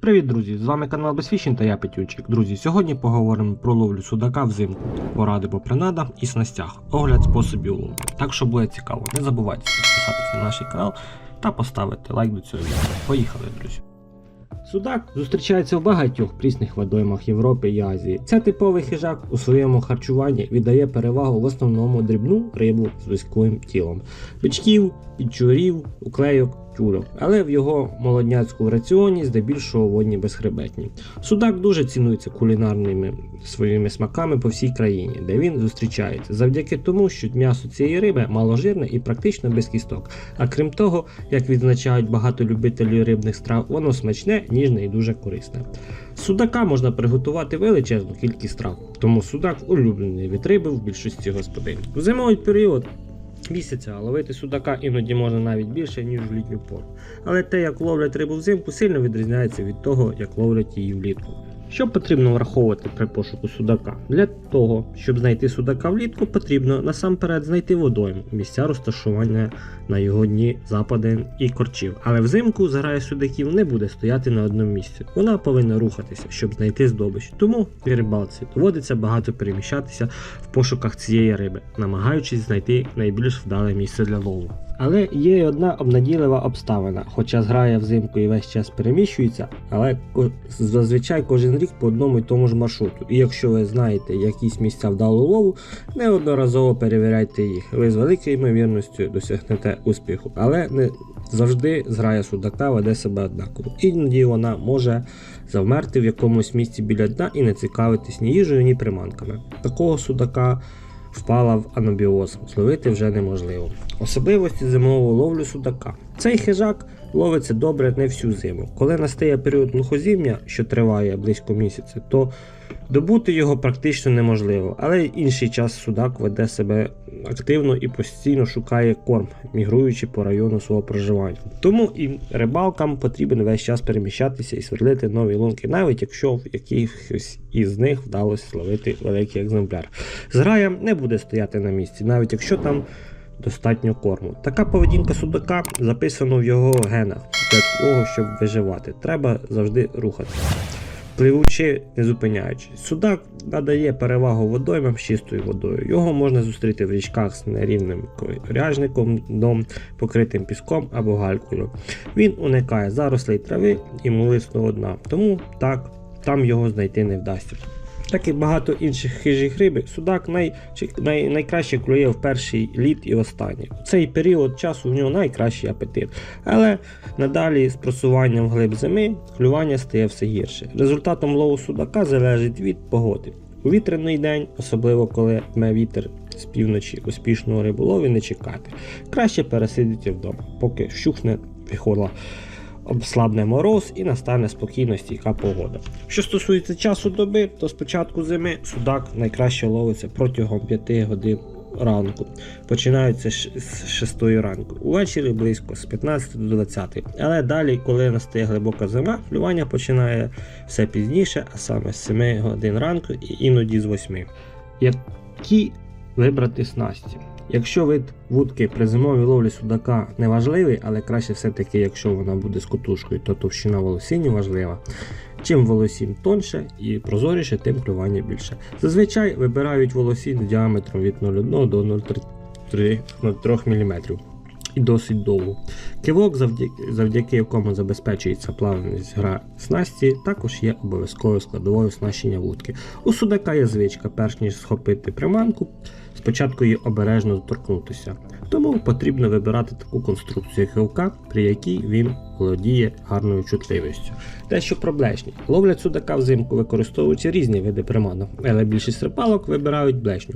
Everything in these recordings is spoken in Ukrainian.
Привіт, друзі! З вами канал Безфішін та я Петючик. Друзі, сьогодні поговоримо про ловлю судака взимку, поради по принадам і снастях, огляд способів ловлі. Так що буде цікаво, не забувайте підписатися на наш канал та поставити лайк до цього відео. Поїхали, друзі! Судак зустрічається в багатьох прісних водоймах Європи і Азії. Це типовий хижак у своєму харчуванні віддає перевагу в основному дрібну рибу з вузьким тілом, бичків, підчурів, уклейок, тюрок, але в його молодняцькому раціоні здебільшого водні безхребетні. Судак дуже цінується кулінарними своїми смаками по всій країні, де він зустрічається, завдяки тому, що м'ясо цієї риби маложирне і практично без кісток. А крім того, як відзначають багато любителів рибних страв, воно смачне, ніжне і дуже корисне. Судака можна приготувати величезну кількість страв, тому судак улюблений від риби в більшості господин. У зимовий період місяця ловити судака іноді можна навіть більше, ніж в літню пору. Але те, як ловлять рибу взимку, сильно відрізняється від того, як ловлять її влітку. Що потрібно враховувати при пошуку судака? Для того, щоб знайти судака влітку, потрібно насамперед знайти водойму, місця розташування на його дні западин і корчів. Але взимку зграя судаків не буде стояти на одному місці. Вона повинна рухатися, щоб знайти здобич. Тому і рибалці доводиться багато переміщатися в пошуках цієї риби, намагаючись знайти найбільш вдале місце для лову. Але є й одна обнадійлива обставина, хоча зграя взимку і весь час переміщується, але зазвичай кожен рік по одному і тому ж маршруту. І якщо ви знаєте якісь місця вдалого лову, неодноразово перевіряйте їх. Ви з великою ймовірністю досягнете успіху, але не завжди зграя судака веде себе однаково. Іноді вона може завмерти в якомусь місці біля дна і не цікавитись ні їжею, ні приманками. Такого судака впала в анабіоз, зловити вже неможливо. Особливості зимового ловлю судака. Цей хижак ловиться добре не всю зиму. Коли настає період глухозім'я, що триває близько місяця, то добути його практично неможливо, але інший час судак веде себе активно і постійно шукає корм, мігруючи по району свого проживання. Тому і рибалкам потрібен весь час переміщатися і сверлити нові лунки, навіть якщо в якихось із них вдалося зловити великий екземпляр. Зграя не буде стояти на місці, навіть якщо там достатньо корму. Така поведінка судака записана в його генах для того, щоб виживати. Треба завжди рухатися. Пливучи, не зупиняючись. Судак надає перевагу водоймам з чистою водою. Його можна зустріти в річках з нерівним коряжником, дном, покритим піском або галькою. Він уникає зарослей трави і мулисного дна, тому так там його знайти не вдасться. Так і багато інших хижих риби, судак най, най, найкраще клює в перший літ і останній. У цей період часу в нього найкращий апетит. Але надалі з просуванням вглиб зими клювання стає все гірше. Результатом лову судака залежить від погоди. У вітряний день, особливо коли дме вітер з півночі, успішного риболові не чекати. Краще пересидіти вдома, поки вщухне виходила обслабне мороз і настане спокійно стійка погода. Що стосується часу доби, то з початку зими судак найкраще ловиться протягом 5 годин ранку. Починаються з 6 ранку. Увечері близько з 15 до 20. Але далі, коли настає глибока зима, клювання починає все пізніше, а саме з 7 годин ранку і іноді з 8. Які вибрати снасті? Якщо вид вудки при зимовій ловлі судака не важливий, але краще все-таки, якщо вона буде з котушкою, то товщина волосіння важлива. Чим волосінь тонше і прозоріше, тим клювання більше. Зазвичай вибирають волосінь діаметром від 0,1 до 0,3 мм і досить довго. Кивок, завдяки, завдяки якому забезпечується плавність гра снасті, також є обов'язковою складовою оснащення вудки. У судака є звичка, перш ніж схопити приманку, спочатку її обережно доторкнутися. Тому потрібно вибирати таку конструкцію кивка, при якій він володіє гарною чутливістю. Дещо про блешні. Ловлять судака взимку використовуючи різні види приманок, але більшість рибалок вибирають блешню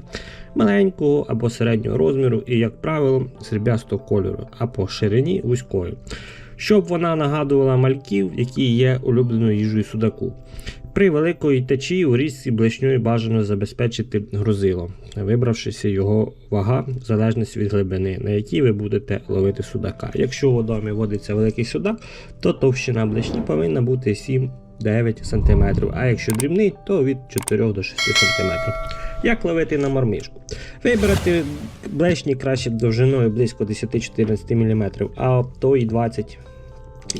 маленького або середнього розміру і, як правило, сріблястого кольору, а по ширині вузькою, щоб вона нагадувала мальків, які є улюбленою їжею судаку. При великої течії у річці блешньою бажано забезпечити грузило, вибравшися його вага в залежності від глибини, на якій ви будете ловити судака. Якщо у водомі водиться великий судак, то товщина блешні повинна бути 7-9 см, а якщо дрібний, то від 4 до 6 см. Як ловити на мормишку? Вибрати блешні краще довжиною близько 10-14 мм, а то і 20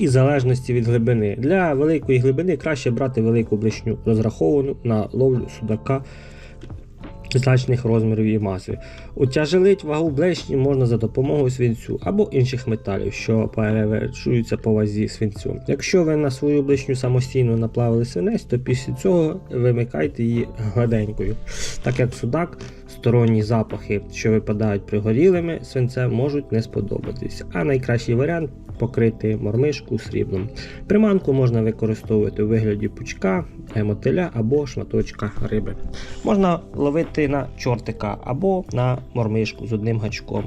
і залежності від глибини. Для великої глибини краще брати велику блешню, розраховану на ловлю судака значних розмірів і маси. Утяжелить вагу блешні можна за допомогою свинцю або інших металів, що перевершуються по вазі свинцю. Якщо ви на свою блешню самостійно наплавили свинець, то після цього вимикайте її гладенькою, так як судак. Сторонні запахи, що випадають пригорілими свинцем, можуть не сподобатися. А найкращий варіант покрити мормишку сріблом. Приманку можна використовувати у вигляді пучка, мотиля або шматочка риби. Можна ловити на чортика або на мормишку з одним гачком.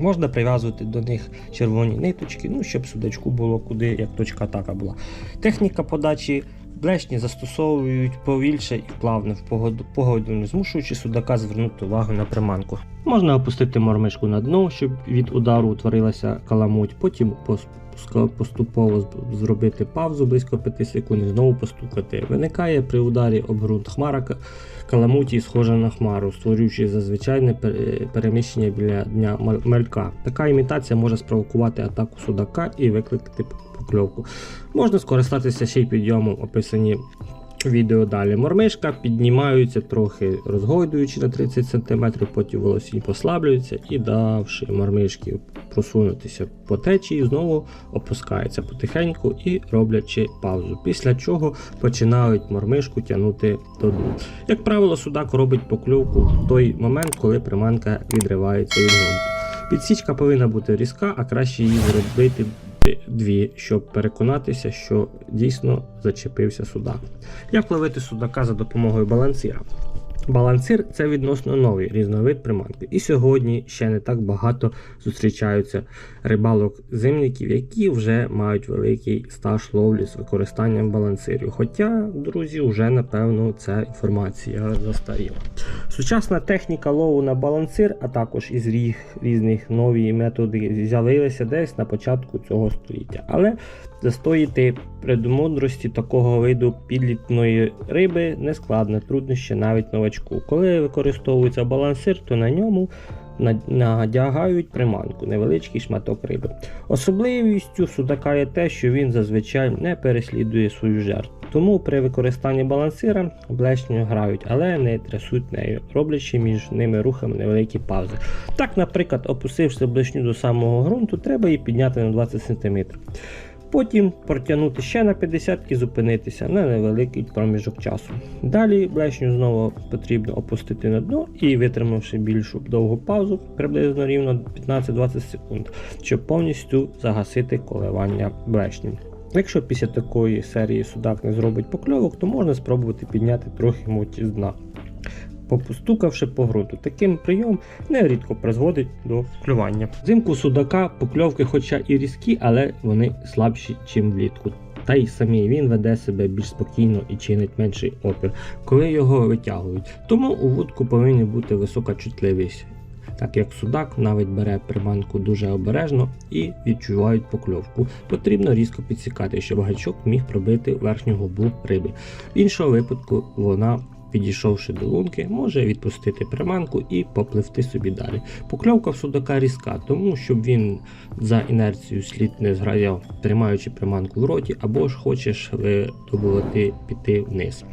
Можна прив'язувати до них червоні ниточки, ну, щоб судачку було куди, як точка атака була. Техніка подачі блешні застосовують повільше і плавно в погоду, змушуючи судака звернути увагу на приманку. Можна опустити мормишку на дно, щоб від удару утворилася каламуть, потім поступово зробити паузу близько 5 секунд і знову постукати. Виникає при ударі об ґрунт хмара каламуті, схожа на хмару, створюючи зазвичайне переміщення біля дня маль- малька. Така імітація може спровокувати атаку судака і викликати покльовку. Можна скористатися ще й підйомом, описані відео далі. Мормишка піднімаються трохи розгойдуючи на 30 см, потім волосінь послаблюються і давши мормишки просунутися по течії, знову опускаються потихеньку і роблячи паузу. Після чого починають мормишку тягнути до дну. Як правило, судак робить покльовку в той момент, коли приманка відривається від ґрунту. Підсічка повинна бути різка, а краще її зробити дві, щоб переконатися, що дійсно зачепився судак. Як ловити судака за допомогою балансира? Балансир це відносно новий різновид приманки. І сьогодні ще не так багато зустрічаються рибалок зимників, які вже мають великий стаж ловлі з використанням балансирів. Хоча, друзі, вже напевно ця інформація застаріла. Сучасна техніка лову на балансир, а також із різних нові методи з'явилися десь на початку цього століття. Але застоїти предмудрості такого виду підлітної риби не труднощі навіть новачку. Коли використовується балансир, то на ньому надягають приманку, невеличкий шматок риби. Особливістю судака є те, що він зазвичай не переслідує свою жертву. Тому при використанні балансира блешню грають, але не трясуть нею, роблячи між ними рухами невеликі паузи. Так, наприклад, опустивши блешню до самого ґрунту, треба її підняти на 20 см. Потім протягнути ще на 50 і зупинитися на невеликий проміжок часу. Далі блешню знову потрібно опустити на дно і витримавши більшу довгу паузу, приблизно рівно 15-20 секунд, щоб повністю загасити коливання блешні. Якщо після такої серії судак не зробить покльовок, то можна спробувати підняти трохи муті з дна. Попостукавши по ґрунту, таким прийом нерідко призводить до клювання. Взимку судака покльовки, хоча і різкі, але вони слабші, ніж влітку. Та й самі він веде себе більш спокійно і чинить менший опір, коли його витягують. Тому у вудку повинна бути висока чутливість, так як судак навіть бере приманку дуже обережно і відчувають покльовку. Потрібно різко підсікати, щоб гачок міг пробити верхню губу риби. В іншому випадку вона. Підійшовши до лунки, може відпустити приманку і попливти собі далі. Покльовка в судака різка, тому щоб він за інерцією слід не зграяв, тримаючи приманку в роті, або ж хочеш видобувати піти вниз.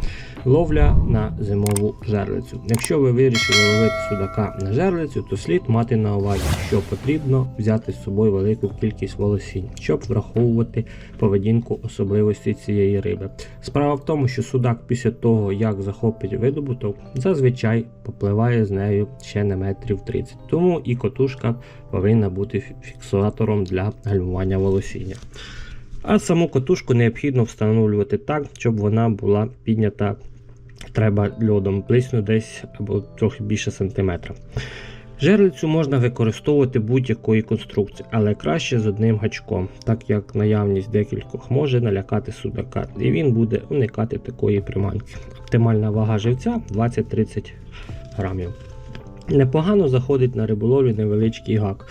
Ловля на зимову жерлицю. Якщо ви вирішили ловити судака на жерлицю, то слід мати на увазі, що потрібно взяти з собою велику кількість волосінь, щоб враховувати поведінку особливості цієї риби. Справа в тому, що судак після того, як захопить видобуток, зазвичай попливає з нею ще на метрів 30. Тому і котушка повинна бути фі- фіксатором для гальмування волосіння. А саму котушку необхідно встановлювати так, щоб вона була піднята треба льодом близько десь або трохи більше сантиметра. Жерлицю можна використовувати будь-якої конструкції, але краще з одним гачком, так як наявність декількох може налякати судака, і він буде уникати такої приманки. Оптимальна вага живця 20-30 грамів. Непогано заходить на риболовлю невеличкий гак,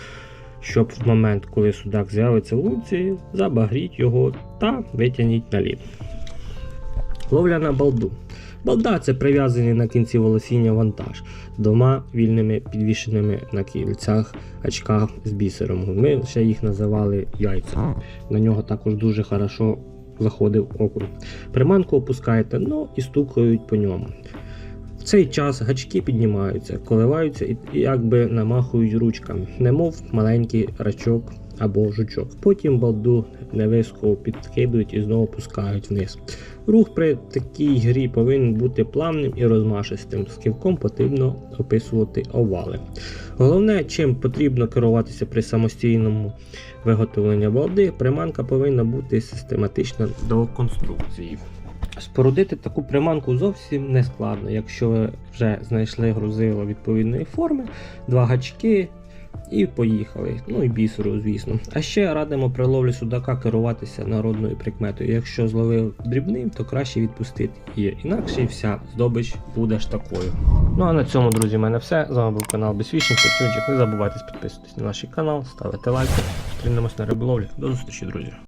щоб в момент, коли судак з'явиться в лунці, забагріть його та витягніть на лід. Ловля на балду. Балда це прив'язаний на кінці волосіння вантаж з двома вільними підвішеними на кільцях очках з бісером. Ми ще їх називали яйця. На нього також дуже хорошо заходив окунь. Приманку опускаєте, ну і стукають по ньому. В цей час гачки піднімаються, коливаються і якби намахують ручками, немов маленький рачок або жучок. Потім балду невисоко підкидують і знову пускають вниз. Рух при такій грі повинен бути плавним і розмашистим. З ківком потрібно описувати овали. Головне, чим потрібно керуватися при самостійному виготовленні балди, приманка повинна бути систематична до конструкції. Спорудити таку приманку зовсім не складно, якщо ви вже знайшли грузило відповідної форми, два гачки і поїхали. Ну і бісеру, звісно. А ще радимо при ловлі судака керуватися народною прикметою. Якщо зловив дрібним, то краще відпустити її. Інакше вся здобич буде ж такою. Ну а на цьому, друзі, в мене все. З вами був канал Безфішінг, Петюнчик. Не забувайте підписуватись на наш канал, ставити лайки. Зустрінемось на риболовлі. До зустрічі, друзі.